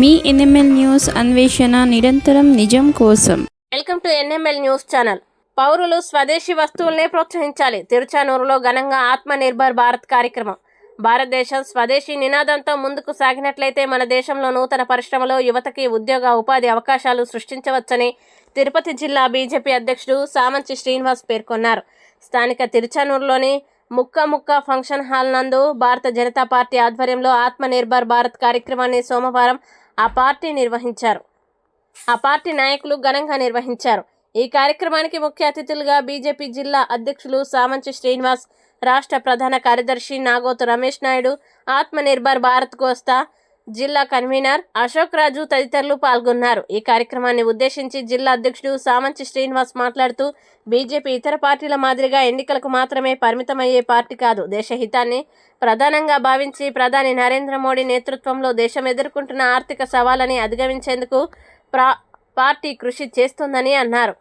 మీ NML news అన్వేషణ నిరంతరం నిజం కోసం. Welcome to NML news channel. పౌరులు స్వదేశీ వస్తువులనే ప్రోత్సహించాలి. తిరుచానూరులో ఘనంగా ఆత్మ నిర్భర్ భారత్ కార్యక్రమం. భారతదేశం స్వదేశీ నినాదంతో ముందుకు సాగినట్లయితే మన దేశంలో నూతన పరిశ్రమలో యువతకి ఉద్యోగ ఉపాధి అవకాశాలు సృష్టించవచ్చని తిరుపతి జిల్లా బీజేపీ అధ్యక్షుడు సామంచి శ్రీనివాస్ పేర్కొన్నారు. స్థానిక తిరుచానూరులోని ముక్క ముక్క ఫంక్షన్ హాల్ నందు భారత జనతా పార్టీ ఆధ్వర్యంలో ఆత్మ నిర్భర్ భారత్ కార్యక్రమాన్ని సోమవారం ఆ పార్టీ నిర్వహించారు. ఆ పార్టీ నాయకులు ఘనంగా నిర్వహించారు. ఈ కార్యక్రమానికి ముఖ్య అతిథులుగా బీజేపీ జిల్లా అధ్యక్షులు సామంచి శ్రీనివాస్ రాష్ట్ర ప్రధాన కార్యదర్శి నాగోతు రమేష్ నాయుడు ఆత్మ నిర్భర్ భారత్ కోస్తా జిల్లా కన్వీనర్ అశోక్ రాజు తదితరులు పాల్గొన్నారు. ఈ కార్యక్రమాన్ని ఉద్దేశించి జిల్లా అధ్యక్షుడు సామంచి శ్రీనివాస్ మాట్లాడుతూ బీజేపీ ఇతర పార్టీల మాదిరిగా ఎన్నికలకు మాత్రమే పరిమితమయ్యే పార్టీ కాదు. దేశహితాన్ని ప్రధానంగా భావించి ప్రధాని నరేంద్ర మోడీ నేతృత్వంలో దేశం ఎదుర్కొంటున్న ఆర్థిక సవాళ్ళని అధిగమించేందుకు ప్రా పార్టీ కృషి చేస్తుందని అన్నారు.